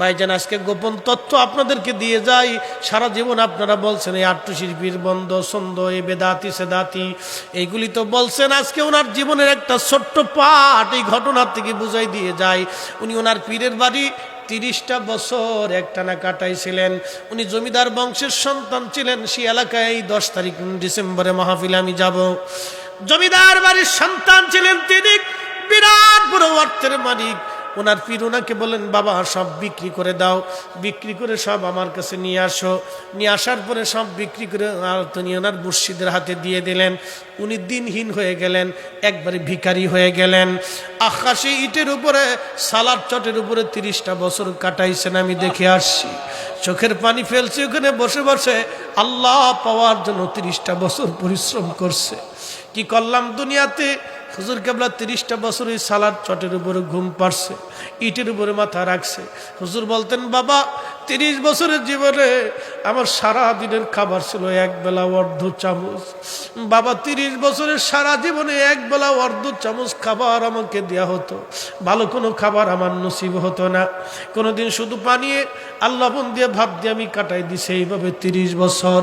ভাইজান, আজকে গোপন তথ্য আপনাদেরকে দিয়ে যাই। সারা জীবন আপনারা বলছেন, এই আট্টু শিল্পীর বন্ধ, ছন্দ, এ বেদাতি, সেদাতি, এইগুলি তো বলছেন। আজকে ওনার জীবনের একটা ছোট্ট পাঠ এই ঘটনার থেকে বুঝাই দিয়ে যায় উনি ওনার পীরের বাড়ি তিরিশটা বছর একটানা কাটাইছিলেন। উনি জমিদার বংশের সন্তান ছিলেন। সেই এলাকায় এই দশ তারিখ ডিসেম্বরে মাহফিলে আমি যাব। জমিদার বাড়ির সন্তান ছিলেন তিনি, বিরাট বড় অর্থের মালিক। ওনার পীর ওনাকে বলেন বাবা, সব বিক্রি করে দাও, বিক্রি করে সব আমার কাছে নিয়ে আসো। নিয়ে আসার পরে সব বিক্রি করে তিনি ওনার মুর্শিদের হাতে দিয়ে দিলেন। উনি দিনহীন হয়ে গেলেন, একবারে ভিকারি হয়ে গেলেন। আকাশে ইটের উপরে সালাদ চটের উপরে তিরিশটা বছর কাটাইছেন, আমি দেখে আসছি। চোখের পানি ফেলছে, ওখানে বসে বসে আল্লাহ পাওয়ার জন্য তিরিশটা বছর পরিশ্রম করছে। কি করলাম দুনিয়াতে? হুজুর কেবলা তিরিশটা বছর ওই সালাদ চটের উপরে ঘুম পারছে ইটের উপরে মাথা রাখছে। হুজুর বলতেন, বাবা, তিরিশ বছরের জীবনে আমার সারা দিনের খাবার ছিল এক বেলা অর্ধ চামচ। বাবা, তিরিশ বছরের সারা জীবনে এক বেলা অর্ধ চামচ খাবার আমাকে দেয়া হতো। ভালো কোনো খাবার আমার নসিব হতো না। কোনোদিন শুধু পানিয়ে আল্লাহ দিয়ে ভাব দিয়ে আমি কাটাই দিছি এইভাবে তিরিশ বছর।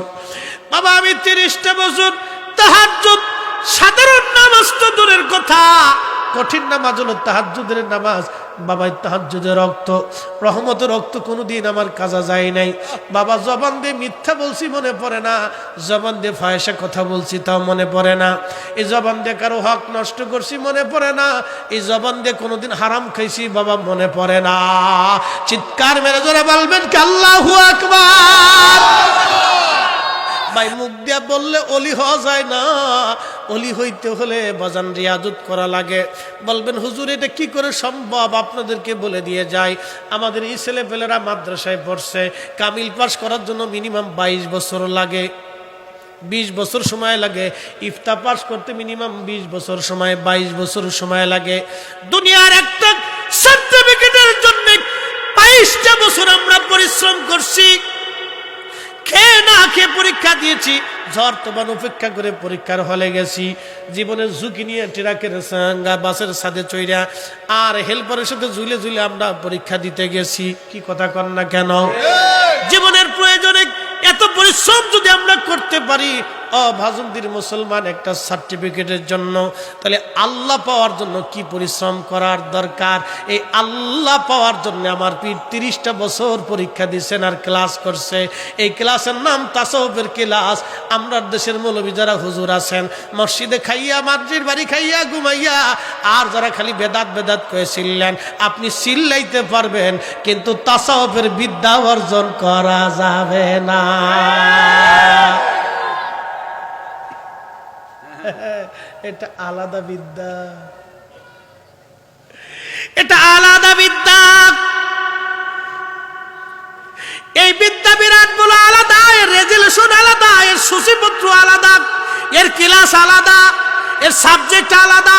বাবা, আমি তিরিশটা বছর তাহার সাধারণ নামাজ তো দূরের কথা। কঠিন নামাজ হলো তাহাজুদের নামাজ। বাবা তাহাজুদের রক্ত রহমতের রক্ত কোনোদিন আমার কাজা যায় নাই। বাবা জবান দিয়ে মিথ্যা বলছি, মনে পড়ে না। জবান দিয়ে ফায়সা কথা বলছি, তাও মনে পড়ে না। এই জবান দিয়ে কারও হক নষ্ট করছি, মনে পড়ে না। এই জবান দিয়ে কোনোদিন হারাম খাইছি, বাবা মনে পড়ে না। চিৎকার মেরে জোরে বলবেন কি, আল্লাহু আকবার! ভাই মুখ দিয়া বললে অলি হওয়া যায় না। অলি হইতে হলে বাজান রিয়াজত করা লাগে। বলবেন, হুজুর, এটা কি করে সম্ভব? আপনাদেরকে বলে দিয়ে যায় আমাদের এই ছেলেপেলেরা মাদ্রাসায় পড়ছে। কামিল পাস করার জন্য মিনিমাম বাইশ বছর লাগে। বিশ বছর সময় লাগে। ইফতা পাস করতে মিনিমাম বিশ বছর সময়, বাইশ বছর সময় লাগে। দুনিয়ার একটা সার্টিফিকেটের জন্য বাইশটা বছর আমরা পরিশ্রম করছি। খেয়ে পরীক্ষা দিয়েছি। ঝড় তোমার উপেক্ষা করে পরীক্ষার হলে গেছি। জীবনের ঝুঁকি নিয়ে ট্রাকের সাঙ্গা বাসের সাথে চইরা আর হেল্পারের সাথে ঝুলে ঝুলে আমরা পরীক্ষা দিতে গেছি। কি কথা কর না কেন? জীবনের প্রয়োজনে এত পরিশ্রম যদি আমরা করতে পারি অভাজনদির মুসলমান একটা সার্টিফিকেটের জন্য। তাহলে আল্লাহ পাওয়ার জন্য কি পরিশ্রম করার দরকার? এই আল্লাহ পাওয়ার জন্য আমার পীর তিরিশটা বছর পরীক্ষা দিচ্ছেন আর ক্লাস করছে। এই ক্লাসের নাম তাসবের ক্লাস। আমরা দেশের মৌলবী যারা হুজুর আছেন, মসজিদে খাইয়া, মাদ্রির বাড়ি খাইয়া, ঘুমাইয়া, আর যারা খালি বেদাত বেদাত করে ছিললেন আপনি চিল্লাইতে পারবেন, কিন্তু তাসাউফের বিদ্যা অর্জন করা যাবে না। এটা আলাদা বিদ্যা। এটা আলাদা বিদ্যা। এই বিদ্যা বিরাটগুলো আলাদা, এর রেজুলেশন আলাদা, এর সূচিপত্র আলাদা, এর ক্লাস আলাদা, এর সাবজেক্ট আলাদা।